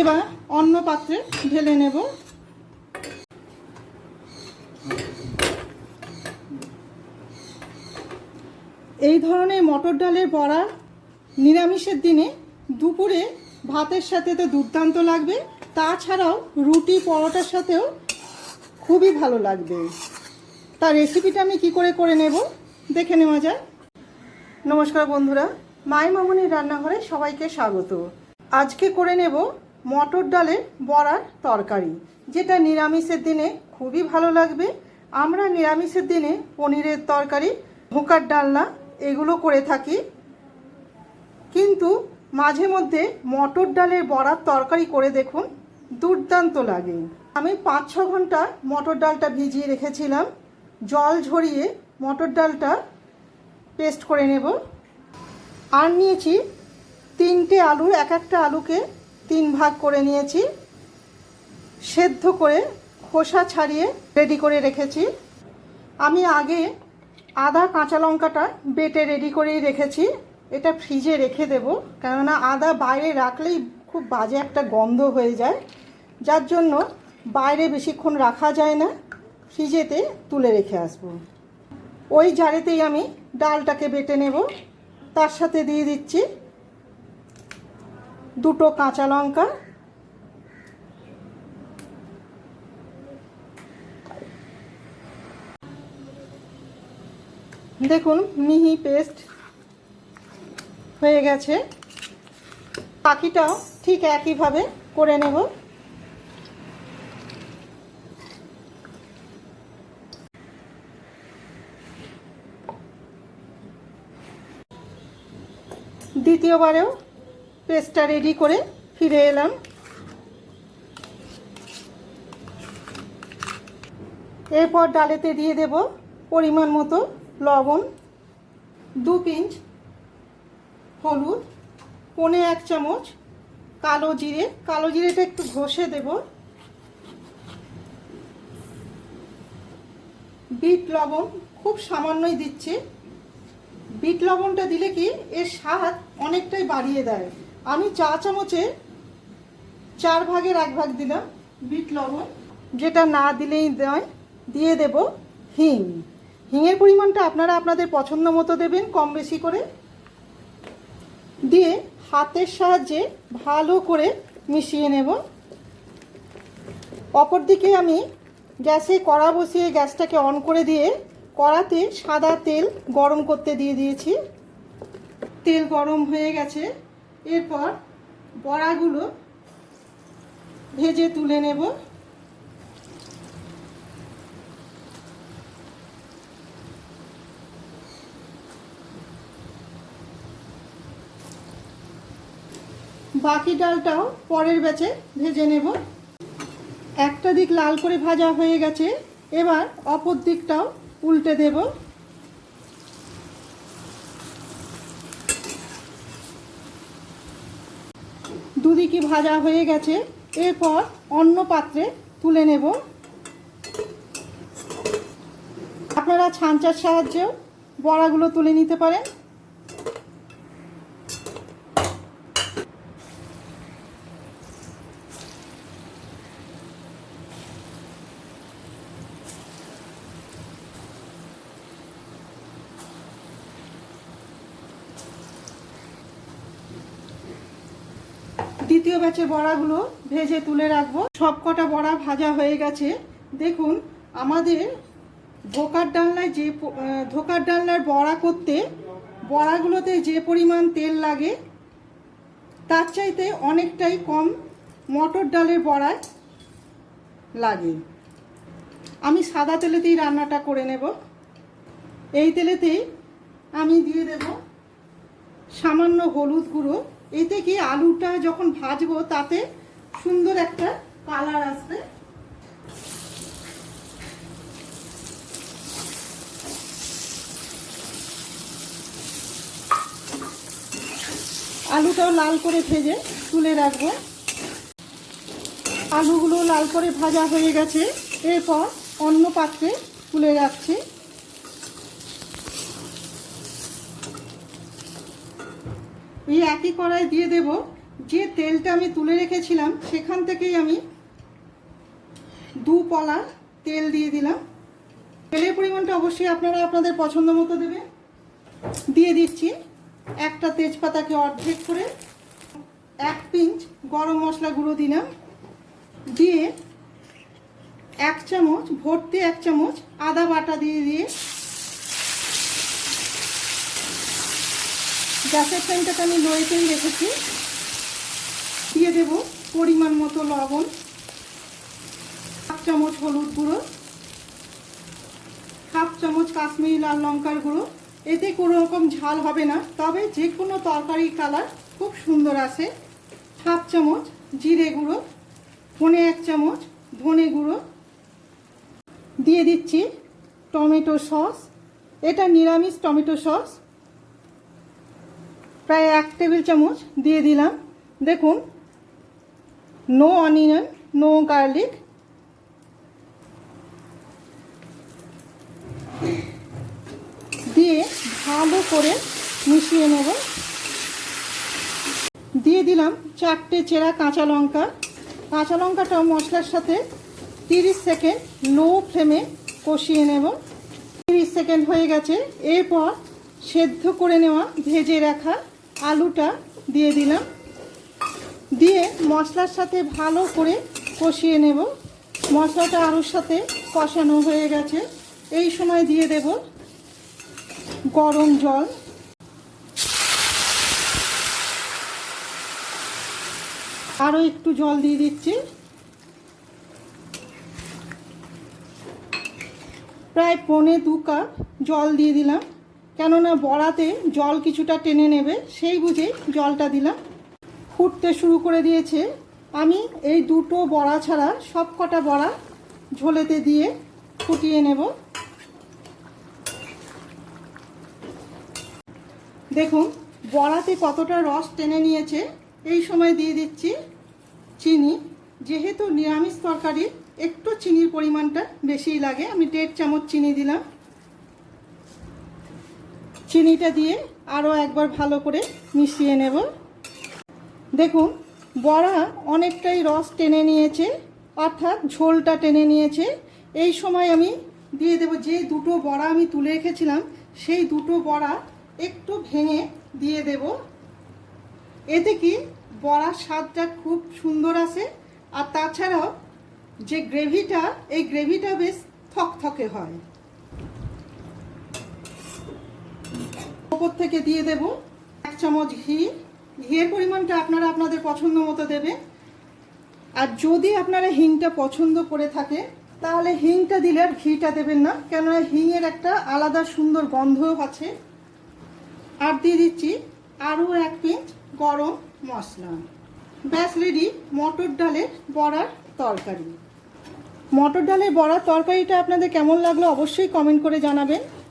এবার অন্য পাত্রে ঢেলে নেব। এই ধরনের মটর ডালের বড়া নিরামিষের দিনে দুপুরে ভাতের সাথে তো দুর্দান্ত লাগবে, তাছাড়াও রুটি পরোটার সাথেও খুবই ভালো লাগবে। তার রেসিপিটা আমি কি করে করে নেব দেখে নেওয়া যায় নমস্কার বন্ধুরা মাই মামনির রান্নাঘরে সবাইকে স্বাগত। আজকে করে নেব মটর ডালের বড়ার তরকারি, যেটা নিরামিষের দিনে খুবই ভালো লাগবে। আমরা নিরামিষের দিনে পনিরের তরকারি, ভোকার ডালনা এগুলো করে থাকি। কিন্তু মাঝে মধ্যে মটর ডালের বড়ার তরকারি করে দেখুন, দুর্দান্ত লাগে। আমি পাঁচ ছ ঘণ্টা মটর ডালটা ভিজিয়ে রেখেছিলাম। জল ঝরিয়ে মটর ডালটা পেস্ট করে নেব। আর নিয়েছি তিনটে আলু, এক একটা আলুকে তিন ভাগ করে নিয়েছি, সেদ্ধ করে খোসা ছাড়িয়ে রেডি করে রেখেছি। আমি আগে আদা, কাঁচা লঙ্কাটা বেটে রেডি করেই রেখেছি। এটা ফ্রিজে রেখে দেব, কেননা আদা বাইরে রাখলেই খুব বাজে একটা গন্ধ হয়ে যায়। যার জন্য বাইরে বেশিক্ষণ রাখা যায় না ফ্রিজেতে তুলে রেখে আসব। ওই জারেতেই আমি ডালটাকে বেটে নেব। তার সাথে দিয়ে দিচ্ছি দুটো কাঁচা লঙ্কা। দেখুন মিহি পেস্ট হয়ে গেছে। পাখিটাও ঠিক একইভাবে করে নেব। দ্বিতীয়বারেও পেস্টটা রেডি করে ফিরে এলাম। এরপর ডালেতে দিয়ে দেব পরিমাণ মতো লবণ, দু পিঞ্চ হলুদ, পনে এক চামচ কালো জিরে। কালো জিরেটা একটু ঘষে দেব। বিট লবণ খুব সামান্যই দিচ্ছি। বিট লবণটা দিলে কি এর স্বাদ অনেকটাই বাড়িয়ে দেয়। আমি চা চামচে চার ভাগের এক ভাগ দিলাম বিট লবণ, যেটা না দিলেই নয়, দিয়ে দেব হিং। হিঙের পরিমাণটা আপনারা আপনাদের পছন্দ মতো দেবেন, কম বেশি করে। দিয়ে হাতের সাহায্যে ভালো করে মিশিয়ে নেব। অপরদিকে আমি গ্যাসে কড়া বসিয়ে গ্যাসটাকে অন করে দিয়ে কড়াতে সাদা তেল গরম করতে দিয়ে দিয়েছি। তেল গরম হয়ে গেছে। এরপর বড়াগুলো ভেজে তুলে নেব। বাকি ডালটাও পরের ব্যাচে ভেজে নেব। একটা দিক লাল করে ভাজা হয়ে গেছে, এবার অপর দিকটাও উল্টে দেব। দুদিকে ভাজা হয়ে গেছে। এরপর অন্য পাত্রে তুলে নেব। আপনারা ছাঁচার সাহায্যেও বড়াগুলো তুলে নিতে পারেন। দ্বিতীয় ব্যাচের বড়াগুলো ভেজে তুলে রাখব। সব কটা বড়া ভাজা হয়ে গেছে। দেখুন, আমাদের ধোকার ডালনায় যে ধোকার ডালনার বড়া করতে বড়াগুলোতে যে পরিমাণ তেল লাগে, তার চাইতে অনেকটাই কম মটর ডালের বড়ায় লাগে। আমি সাদা তেলেতেই রান্নাটা করে নেব। এই তেলেতেই আমি দিয়ে দেব সামান্য হলুদ গুঁড়ো। এতে কি আলুটা যখন ভাজবো, তাতে সুন্দর একটা কালার আসবে। আলুটাও লাল করে ভেজে তুলে রাখব। আলুগুলো লাল করে ভাজা হয়ে গেছে, এরপর অন্য পাত্রে তুলে রাখছি। এই একই কড়াই দিয়ে দেব। যে তেলটা আমি তুলে রেখেছিলাম, সেখান থেকেই আমি দু পলা তেল দিয়ে দিলাম। তেলের পরিমাণটা অবশ্যই আপনারা আপনাদের পছন্দ মতো দেবে দিয়ে দিচ্ছি একটা তেজপাতাকে অর্ধেক করে এক পিঞ্চ গরম মশলা গুঁড়ো দিলাম। দিয়ে এক চামচ, ভর্তি এক চামচ আদা বাটা দিয়ে দিয়ে গ্যাসের ফ্লেমটাকে আমি লোয়েতেই রেখেছি। দিয়ে দেব পরিমাণ মতো লবণ, হাফ চামচ হলুদ গুঁড়ো, হাফ চামচ কাশ্মীরি লাল লঙ্কার গুঁড়ো। এতে কোনো রকম ঝাল হবে না, তবে যে কোনো তরকারি কালার খুব সুন্দর আসে। হাফ চামচ জিরে গুঁড়ো ফোনে এক চামচ ধনে গুঁড়ো। দিয়ে দিচ্ছি টমেটো সস। এটা নিরামিষ টমেটো সস। প্রায় এক টেবিল চামচ দিয়ে দিলাম। দেখুন নো অনিয়ন নো গার্লিক দিয়ে ভালো করে মিশিয়ে নেব। দিয়ে দিলাম চারটে চেরা কাঁচা লঙ্কা। কাঁচা লঙ্কাটা মশলার সাথে তিরিশ সেকেন্ড লো ফ্লেমে কষিয়ে নেব। তিরিশ সেকেন্ড হয়ে গেছে। এরপর সেদ্ধ করে নেওয়া ভেজে রাখা আলুটা দিয়ে দিলাম। দিয়ে মশলার সাথে ভালো করে কষিয়ে নেব। মশলাটা আলুর সাথে কষানো হয়ে গেছে। এই সময় দিয়ে দেব গরম জল। আরও একটু জল দিয়ে দিচ্ছি। প্রায় পৌনে দু কাপ জল দিয়ে দিলাম। কেননা বড়াতে জল কিছুটা টেনে নেবে, সেই বুঝেই জলটা দিলাম। ফুটতে শুরু করে দিয়েছে। আমি এই দুটো বড়া ছাড়া সব কটা বড়া ঝোলেতে দিয়ে ফুটিয়ে নেব। দেখুন, বড়াতে কতটা রস টেনে নিয়েছে। এই সময় দিয়ে দিচ্ছি চিনি। যেহেতু নিরামিষ তরকারি, একটু চিনির পরিমাণটা বেশিই লাগে। আমি দেড় চামচ চিনি দিলাম। চিনিটা দিয়ে আরও একবার ভালো করে মিশিয়ে নেব। দেখুন, বড়া অনেকটাই রস টেনে নিয়েছে, অর্থাৎ ঝোলটা টেনে নিয়েছে। এই সময় আমি দিয়ে দেব যে দুটো বড়া আমি তুলে রেখেছিলাম, সেই দুটো বড়া একটু ভেঙে দিয়ে দেব। এতে কি বড়ার স্বাদটা খুব সুন্দর আসে, আর তাছাড়াও যে গ্রেভিটা, এই গ্রেভিটা বেশ থকথকে হয়। ওপর থেকে দিয়ে দেব এক চামচ ঘি। ঘিয়ের পরিমাণটা আপনারা আপনাদের পছন্দ মতো দেবে। আর যদি আপনারা হিংটা পছন্দ করে থাকে, তাহলে হিংটা দিলে আর ঘিটা দেবেন না, কেননা হিংয়ের একটা আলাদা সুন্দর গন্ধ আছে। আর দিয়ে দিচ্ছি আরও এক পিঞ্চ গরম মশলা। ব্যাস, রেডি। মটর ডালের বড়ার তরকারি। মটর ডালের বড়ার তরকারিটা আপনাদের কেমন লাগল অবশ্যই কমেন্ট করে জানাবেন।